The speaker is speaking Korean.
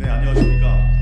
네 안녕하십니까.